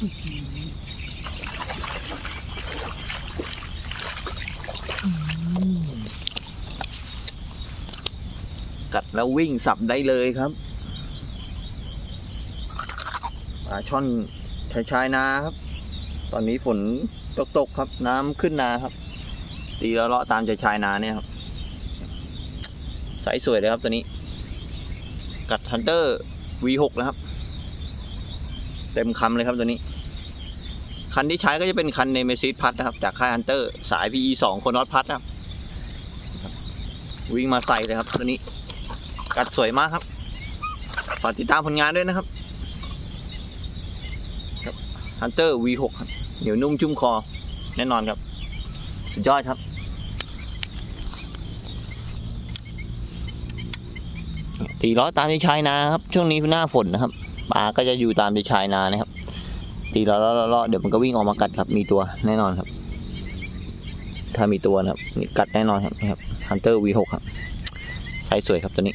กัดแล้ววิ่งสับได้เลยครับปลาช่อนชายชายนาครับ ตอนนี้ฝนตกตกๆครับ น้ำขึ้นนาครับ ตีแล้วเลาะตามชายชายนาเนี่ยครับใสสวยเลยครับตัวนี้ กัดฮันเตอร์ V6 นะครับ เต็มคำเลยครับตัวนี้ คันที่ใช้ก็จะเป็นคันในเมซิสพัทนะครับ จากค่ายฮันเตอร์ สาย PE 2คนนอตพัทนะครับ วิ่งมาใส่เลยครับตัวนี้ กัดสวยมากครับ ฝากติดตามผลงานด้วยนะครับครับ Hunter V6 ครับ เหนียวนุ่มชุ่มคอ แน่นอนครับ สุดยอดครับตีล้อตามที่ใชายนาครับ ช่วงนี้หน้าฝนนะครับ ปลาก็จะอยู่ตามที่ชายนานะครับ ตีล้วล้อล้อเดี๋ยวมันก็วิ่งออกมากัดครับ มีตัวแน่นอนครับ ถ้ามีตัวนะครับกัดแน่นอนครับนี่ครับ Hunter V6 ครับไซส์สวยครับตัวนี้